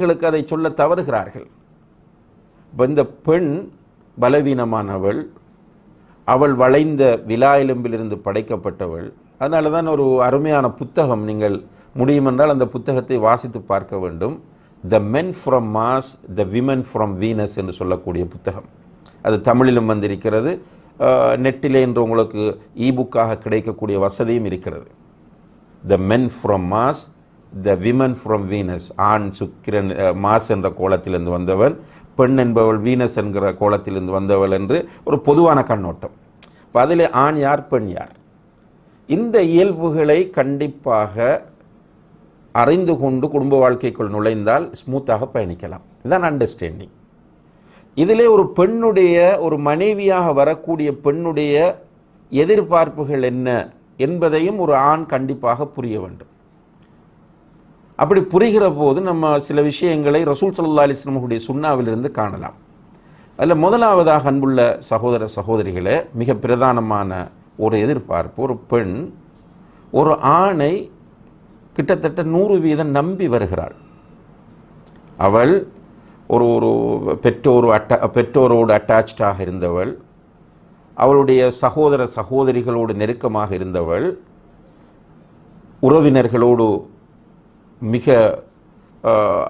பெண்களுக்கு அதை சொல்ல தவறுகிறார்கள். இப்போ இந்த பெண் பலவீனமானவள் அவள் வளைந்த விலா எலும்பிலிருந்து படைக்கப்பட்டவள். அதனால தான் ஒரு அருமையான புத்தகம் நீங்கள் முடியுமென்றால் அந்த புத்தகத்தை வாசித்து பார்க்க வேண்டும். The men from Mars the women from Venus என்று சொல்லக்கூடிய புத்தகம். அது தமிழிலும் வந்திருக்கிறது. நெட்டிலே என்று உங்களுக்கு இபுக்காக கிடைக்கக்கூடிய வசதியும் இருக்கிறது. The men from Mars the women from Venus ஆண் சுக்கிரன் மாஸ் என்ற கோலத்திலிருந்து வந்தவள் பெண் என்பவள் வீனஸ் என்கிற கோலத்திலிருந்து வந்தவள் என்று ஒரு பொதுவான கண்ணோட்டம். இப்போ அதில் ஆண் யார் பெண் யார்? இந்த இயல்புகளை கண்டிப்பாக அறிந்து கொண்டு குடும்ப வாழ்க்கைக்குள் நுழைந்தால் ஸ்மூத்தாக பயணிக்கலாம். இதுதான் அண்டர்ஸ்டாண்டிங் இதிலே ஒரு பெண்ணுடைய ஒரு மனைவியாக வரக்கூடிய பெண்ணுடைய எதிர்பார்ப்புகள் என்ன என்பதையும் ஒரு ஆண் கண்டிப்பாக புரிய வேண்டும். அப்படி புரிகிற போது நம்ம சில விஷயங்களை ரசூல் சல்லா அலிஸ்லமுடைய சுண்ணாவிலிருந்து காணலாம். அதில் முதலாவதாக அன்புள்ள சகோதர சகோதரிகளே மிக பிரதானமான ஒரு எதிர்பார்ப்பு ஒரு பெண் ஒரு ஆணை கிட்டத்தட்ட நூறு வீதம் நம்பி வருகிறாள். அவள் ஒரு ஒரு பெற்றோர் அட்டா பெற்றோரோடு அட்டாச்சாக இருந்தவள். அவளுடைய சகோதர சகோதரிகளோடு நெருக்கமாக இருந்தவள். உறவினர்களோடு மிக ஆஹ்,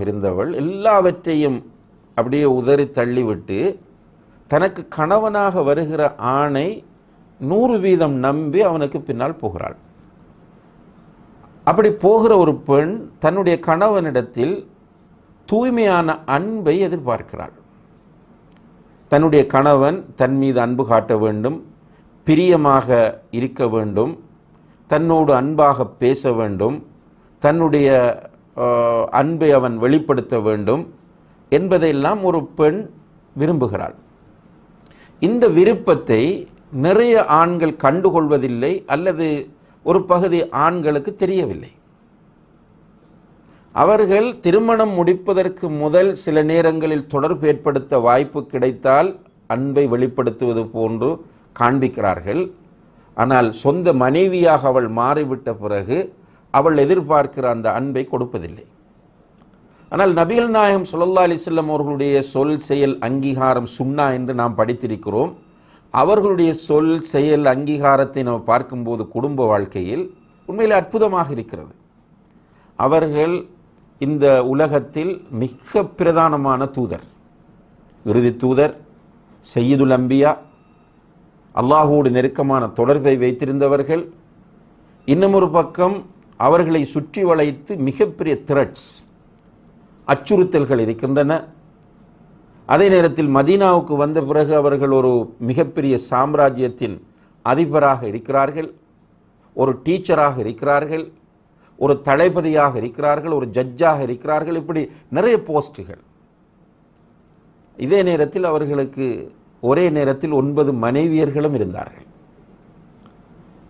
இருந்தவள் எல்லாவற்றையும் அப்படியே உதறி தள்ளிவிட்டு தனக்கு கணவனாக வருகிற ஆணை நூறு வீதம் நம்பி அவனுக்கு பின்னால் போகிறாள். அப்படி போகிற ஒரு பெண் தன்னுடைய கணவனிடத்தில் தூய்மையான அன்பை எதிர்பார்க்கிறாள். தன்னுடைய கணவன் தன் மீது அன்பு காட்ட வேண்டும் பிரியமாக இருக்க வேண்டும் தன்னோடு அன்பாக பேச வேண்டும் தன்னுடைய அன்பை அவன் வெளிப்படுத்த வேண்டும் என்பதையெல்லாம் ஒரு பெண் விரும்புகிறாள். இந்த விருப்பத்தை நிறைய ஆண்கள் கண்டுகொள்வதில்லை அல்லது ஒரு பகுதி ஆண்களுக்கு தெரியவில்லை. அவர்கள் திருமணம் முடிப்பதற்கு முதல் சில நேரங்களில் தொடர்பு ஏற்படுத்த வாய்ப்பு கிடைத்தால் அன்பை வெளிப்படுத்துவது போன்று காண்பிக்கிறார்கள். ஆனால் சொந்த மனைவியாக அவள் மாறிவிட்ட பிறகு அவள் எதிர்பார்க்கிற அந்த அன்பை கொடுப்பதில்லை. ஆனால் நபிகள் நாயகம் சுல்லா அலிசல்லம் அவர்களுடைய சொல் செயல் அங்கீகாரம் சுண்ணா என்று நாம் படித்திருக்கிறோம். அவர்களுடைய சொல் செயல் அங்கீகாரத்தை நாம் பார்க்கும்போது குடும்ப வாழ்க்கையில் உண்மையில் அற்புதமாக இருக்கிறது. அவர்கள் இந்த உலகத்தில் மிக பிரதானமான தூதர். இறுதி தூதர் செய்யுதுல் அம்பியா அல்லாஹோடு நெருக்கமான தொடர்பை வைத்திருந்தவர்கள். இன்னும் ஒரு பக்கம் அவர்களை சுற்றி வளைத்து மிகப்பெரிய த்ரெட்ஸ் அச்சுறுத்தல்கள் இருக்கின்றன. அதே நேரத்தில் மதீனாவுக்கு வந்த பிறகு அவர்கள் ஒரு மிகப்பெரிய சாம்ராஜ்யத்தின் அதிபராக இருக்கிறார்கள் ஒரு டீச்சராக இருக்கிறார்கள் ஒரு தளபதியாக இருக்கிறார்கள் ஒரு ஜட்ஜாக இருக்கிறார்கள் இப்படி நிறைய போஸ்ட்டுகள். இதே நேரத்தில் அவர்களுக்கு ஒரே நேரத்தில் ஒன்பது மனைவியர்களும் இருந்தார்கள்.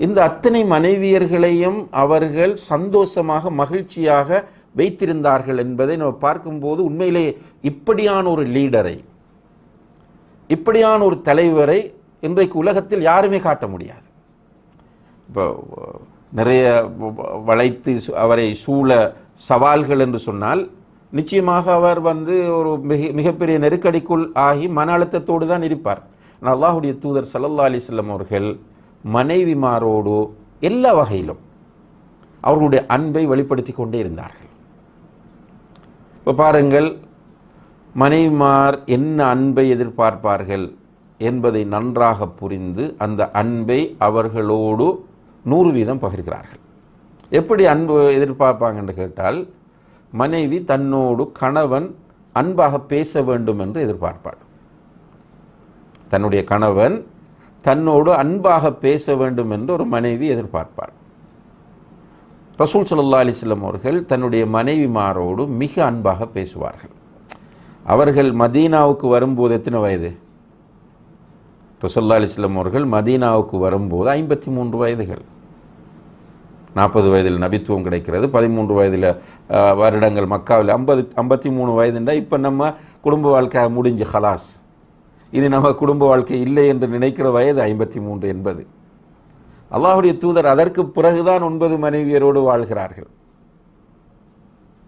இந்த அத்தனை மனைவியர்களையும் அவர்கள் சந்தோஷமாக மகிழ்ச்சியாக வைத்திருந்தார்கள் என்பதை நம்ம பார்க்கும்போது உண்மையிலே இப்படியான ஒரு லீடரை இப்படியான ஒரு தலைவரை இன்றைக்கு உலகத்தில் யாருமே காட்ட முடியாது. இப்போ நிறைய வளைத்து அவரை சூழ சவால்கள் என்று சொன்னால் நிச்சயமாக அவர் வந்து ஒரு மிக மிகப்பெரிய நெருக்கடிக்குள் ஆகி மன அழுத்தத்தோடு தான் இருப்பார். ஆனால் அல்லாஹுடைய தூதர் சல்லல்லா அலிஸ்லம் அவர்கள் மனைவிமாரோடு எல்லா வகையிலும் அவர்களுடைய அன்பை வெளிப்படுத்தி கொண்டே இருந்தார்கள். இப்போ பாருங்கள் மனைவிமார் என்ன அன்பை எதிர்பார்ப்பார்கள் என்பதை நன்றாக புரிந்து அந்த அன்பை அவர்களோடு நூறு வீதம் பகிர்கிறார்கள். எப்படி அன்பு எதிர்பார்ப்பாங்கன்னு கேட்டால் மனைவி தன்னோடு கணவன் அன்பாக பேச வேண்டும் என்று எதிர்பார்ப்பாள். தன்னுடைய கணவன் தன்னோடு அன்பாக பேச வேண்டும் என்று ஒரு மனைவி எதிர்பார்ப்பாள். ரசூல் சல்லா அலிஸ்லம் அவர்கள் தன்னுடைய மனைவிமாரோடு மிக அன்பாக பேசுவார்கள். அவர்கள் மதீனாவுக்கு வரும்போது எத்தனை வயது? ரசூல்லா அலிஸ்லம் அவர்கள் மதீனாவுக்கு வரும்போது ஐம்பத்தி மூன்று வயதுகள். நாற்பது வயதில் நபித்துவம் கிடைக்கிறது பதிமூன்று வயதில் வருடங்கள் மக்காவில் ஐம்பது ஐம்பத்தி மூணு வயதுண்டா இப்போ நம்ம குடும்ப வாழ்க்கை முடிஞ்சு ஹலாஸ். இனி நம்ம குடும்ப வாழ்க்கை இல்லை என்று நினைக்கிற வயது ஐம்பத்தி மூன்று என்பது. அல்லாஹுடைய தூதர் அதற்கு பிறகுதான் ஒன்பது மனைவியரோடு வாழ்கிறார்கள்.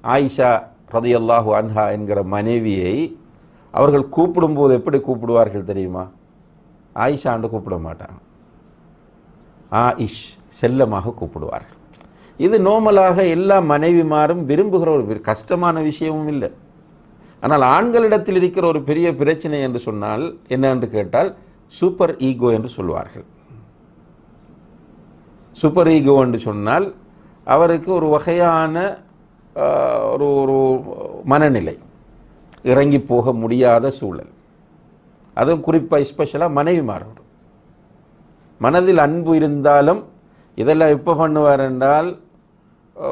ஆயிஷா ரதியல்லாஹு அன்ஹா என்கிற மனைவியை அவர்கள் கூப்பிடும்போது எப்படி கூப்பிடுவார்கள் தெரியுமா? ஆயிஷாண்டு கூப்பிட மாட்டாங்க. ஆயிஷ் செல்லமாக கூப்பிடுவார்கள். இது நோமலாக எல்லா மனைவிமாரும் விரும்புகிற ஒரு கஷ்டமான விஷயமும் இல்லை. ஆனால் ஆண்களிடத்தில் இருக்கிற ஒரு பெரிய பிரச்சனை என்று சொன்னால் என்ன என்று கேட்டால் சூப்பர் ஈகோ என்று சொல்வார்கள் சூப்பர் ஈகோ என்று சொன்னால் அவருக்கு ஒரு வகையான ஒரு ஒரு மனநிலை. இறங்கி போக முடியாத சூழல். அதுவும் குறிப்பாக ஸ்பெஷலாக மனைவிமாரோடு. மனதில் அன்பு இருந்தாலும் இதெல்லாம் எப்போ பண்ணுவார் என்றால்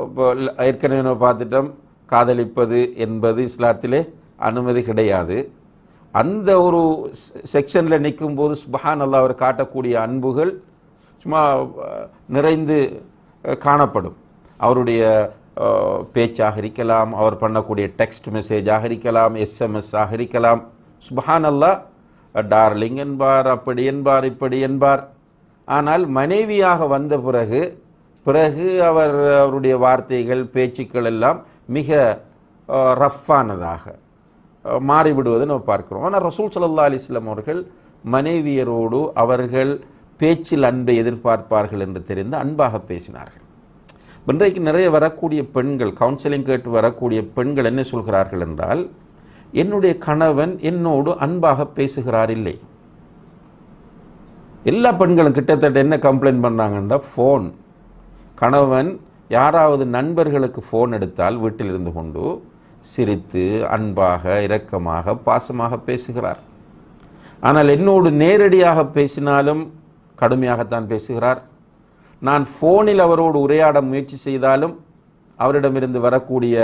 இப்போ ஏற்கனவே நம்ம பார்த்துட்டோம் காதலிப்பது என்பது இஸ்லாத்திலே அனுமதி கிடையாது. அந்த ஒரு செக்ஷனில் நிற்கும்போது சுபஹான் அல்லா அவர் காட்டக்கூடிய அன்புகள் சும்மா நிறைந்து காணப்படும். அவருடைய பேச்சாக இருக்கலாம் அவர் பண்ணக்கூடிய டெக்ஸ்ட் மெசேஜாக இருக்கலாம் எஸ்எம்எஸ் ஆக இருக்கலாம். சுபஹான் அல்லா டார்லிங் என்பார் அப்படி என்பார் இப்படி என்பார். ஆனால் மனைவியாக வந்த பிறகு பிறகு அவர் அவருடைய வார்த்தைகள் பேச்சுக்கள் எல்லாம் மிக ரஃப்பானதாக மாறிவிடுவதை நம்ம பார்க்கிறோம். ஆனால் ரசூல் சல்லா அலைஹி அவர்கள் மனைவியரோடு அவர்கள் பேச்சில் அன்பை எதிர்பார்ப்பார்கள் என்று தெரிந்து அன்பாக பேசினார்கள். இன்றைக்கு நிறைய வரக்கூடிய பெண்கள் கவுன்சிலிங் கேட்டு வரக்கூடிய பெண்கள் என்ன சொல்கிறார்கள் என்றால் என்னுடைய கணவன் என்னோடு அன்பாக பேசுகிறார் இல்லை. எல்லா பெண்களும் கிட்டத்தட்ட என்ன கம்ப்ளைண்ட் பண்ணுறாங்கன்னா ஃபோன் கணவன் யாராவது நண்பர்களுக்கு ஃபோன் எடுத்தால் வீட்டில் இருந்து கொண்டு சிரித்து அன்பாக இரக்கமாக பாசமாக பேசுகிறார். ஆனால் என்னோடு நேரடியாக பேசினாலும் கடுமையாகத்தான் பேசுகிறார். நான் ஃபோனில் அவரோடு உரையாட முயற்சி செய்தாலும் அவரிடமிருந்து வரக்கூடிய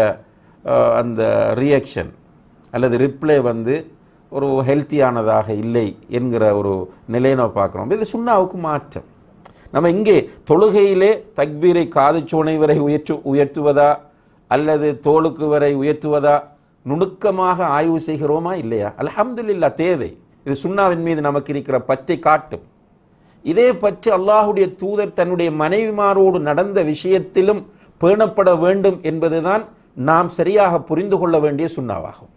அந்த ரியாக்ஷன் அல்லது ரிப்ளை வந்து ஒரு ஹெல்த்தியானதாக இல்லை என்கிற ஒரு நிலையை நம்ம பார்க்குறோம். இது சுண்ணாவுக்கு மாற்றம். நம்ம இங்கே தொழுகையிலே தக்பீரை காதுச்சோனை வரை உயர்த்து உயர்த்துவதா? அல்லது தோளுக்கு வரை உயர்த்துவதா? நுணுக்கமாக ஆய்வு செய்கிறோமா? இல்லையா? அல்ஹம்துலில்லா தேவை. இது சுண்ணாவின் மீது நமக்கு இருக்கிற பற்றை காட்டும். இதே பற்றி அல்லாஹுடைய தூதர் தன்னுடைய மனைவிமாரோடு நடந்த விஷயத்திலும் பேணப்பட வேண்டும் என்பதுதான் நாம் சரியாக புரிந்து கொள்ள வேண்டிய சுண்ணாவாகும்.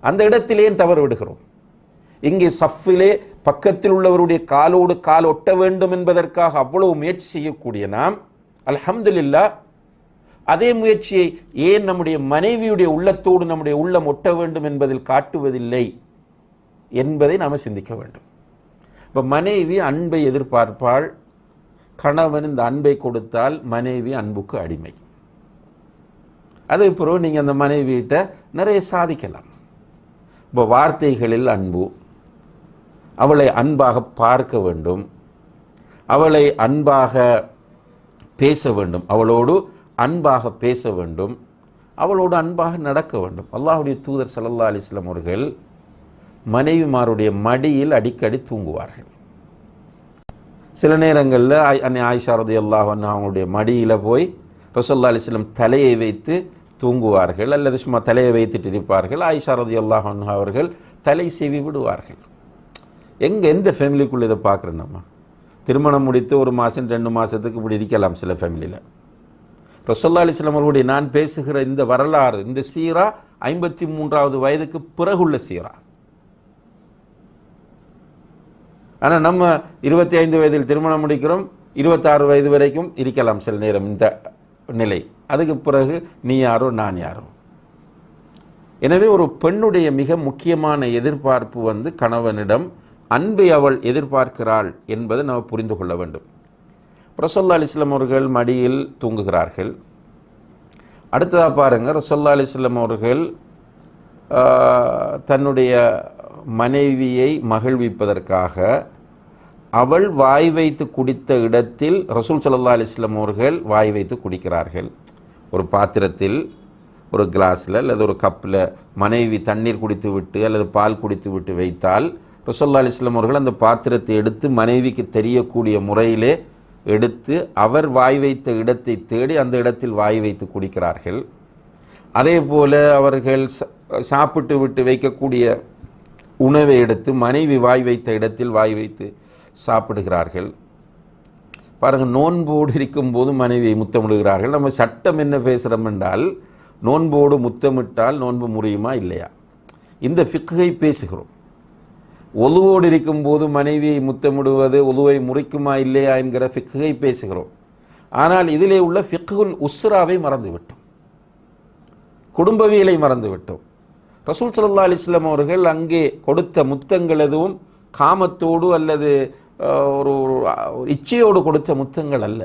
அந்த இடத்திலேயே தவறு விடுகிறோம். இங்கே சஃபிலே பக்கத்தில் உள்ளவருடைய காலோடு கால் ஒட்ட வேண்டும் என்பதற்காக அவ்வளவு முயற்சி செய்யக்கூடிய நாம் அல்ஹம்துலில்லா அதே முயற்சியை ஏன் நம்முடைய மனைவியுடைய உள்ளத்தோடு நம்முடைய உள்ளம் ஒட்ட வேண்டும் என்பதில் காட்டுவதில்லை என்பதை நாம் சிந்திக்க வேண்டும். இப்போ மனைவி அன்பை எதிர்பார்ப்பாள் கணவன் இந்த அன்பை கொடுத்தால் மனைவி அன்புக்கு அடிமை. அதே பிறகு நீங்கள் அந்த மனைவியிட்ட நிறைய சாதிக்கலாம். இப்போ வார்த்தைகளில் அன்பு அவளை அன்பாக பார்க்க வேண்டும். அவளை அன்பாக பேச வேண்டும். அவளோடு அன்பாக பேச வேண்டும். அவளோடு அன்பாக நடக்க வேண்டும். அல்லாஹுடைய தூதர் சல்லா அலிஸ்லாம் அவர்கள் மனைவிமாருடைய மடியில் அடிக்கடி தூங்குவார்கள். சில நேரங்களில் அன்னை ஆயிஷா ரதி அல்லாஹ் அவங்களுடைய மடியில் போய் ரசோல்லா அலிஸ்லம் தலையை வைத்து தூங்குவார்கள் அல்லது சும்மா தலையை வைத்துட்டு இருப்பார்கள். ஆயிஷா ரதி அல்லாஹ் அவர்கள் தலை செவி விடுவார்கள். எங்கே எந்த ஃபேமிலிக்குள்ளே இதை பார்க்குறோம் நம்ம? திருமணம் முடித்து ஒரு மாதம் ரெண்டு மாதத்துக்கு இப்படி இருக்கலாம் சில ஃபேமிலியில் ரசோல்லா அலிஸ்லாம் அவர்களுடைய நான் பேசுகிற இந்த வரலாறு இந்த சீரா ஐம்பத்தி மூன்றாவது வயதுக்கு பிறகுள்ள சீரா. ஆனால் நம்ம இருபத்தி ஐந்து வயதில் திருமணம் முடிக்கிறோம் இருபத்தாறு வயது வரைக்கும் இருக்கலாம் சில நேரம் இந்த நிலை. அதுக்கு பிறகு நீ யாரோ நான் யாரோ. எனவே ஒரு பெண்ணுடைய மிக முக்கியமான எதிர்பார்ப்பு வந்து கணவனிடம் அன்பை அவள் எதிர்பார்க்கிறாள் என்பதை நம்ம புரிந்து கொள்ள வேண்டும். ரசோல்லா அலிஸ்லாம் அவர்கள் மடியில் தூங்குகிறார்கள். அடுத்ததாக பாருங்கள் ரசோல்லா அலிஸ்லாம் அவர்கள் தன்னுடைய மனைவியை மகிழ்விப்பதற்காக அவள் வாய் வைத்து குடித்த இடத்தில் ரசூல் சல்லா அலிஸ்லாம் அவர்கள் வாய் வைத்து குடிக்கிறார்கள். ஒரு பாத்திரத்தில் ஒரு கிளாஸில் அல்லது ஒரு கப்பில் மனைவி தண்ணீர் குடித்து விட்டு அல்லது பால் குடித்து விட்டு வைத்தால் ரசல்லா அலிஸ்லாம் அவர்கள் அந்த பாத்திரத்தை எடுத்து மனைவிக்கு தெரியக்கூடிய முறையிலே எடுத்து அவர் வாய் வைத்த இடத்தை தேடி அந்த இடத்தில் வாய் வைத்து குடிக்கிறார்கள். அதே போல் அவர்கள் ச- சாப்பிட்டு விட்டு வைக்கக்கூடிய உணவை எடுத்து மனைவி வாய் வைத்த இடத்தில் வாய் வைத்து சாப்பிடுகிறார்கள். பாருங்கள் நோன்போடு இருக்கும்போது மனைவியை முத்தமிடுகிறார்கள். நம்ம சட்டம் என்ன பேசுகிறோம் என்றால் நோன்போடு முத்தமிட்டால் நோன்பு முறியுமா இல்லையா? இந்த ஃபிக்கை பேசுகிறோம். ஒலுவோடு இருக்கும்போது மனைவியை முத்தமிடுவது ஒலுவை முறிக்குமா இல்லையா என்கிற ஃபிக்கை பேசுகிறோம். ஆனால் இதிலே உள்ள ஃபிக்குல் உஸ்ராவை மறந்துவிட்டோம். குடும்பவியலை மறந்துவிட்டோம். ரசூல் சல்லா அலிஸ்லாம் அவர்கள் அங்கே கொடுத்த முத்தங்கள் எதுவும் காமத்தோடு அல்லது ஒரு இச்சையோடு கொடுத்த முத்தங்கள் அல்ல.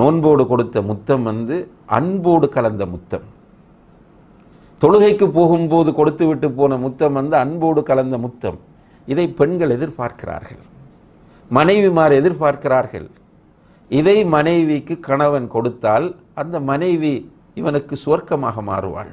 நோன்போடு கொடுத்த முத்தம் வந்து அன்போடு கலந்த முத்தம். தொழுகைக்கு போகும்போது கொடுத்து விட்டு போன முத்தம் வந்து அன்போடு கலந்த முத்தம். இதை பெண்கள் எதிர்பார்க்கிறார்கள். மனைவிமார் எதிர்பார்க்கிறார்கள். இதை மனைவிக்கு கணவன் கொடுத்தால் அந்த மனைவி இவனுக்கு சுவர்க்கமாக மாறுவாள்.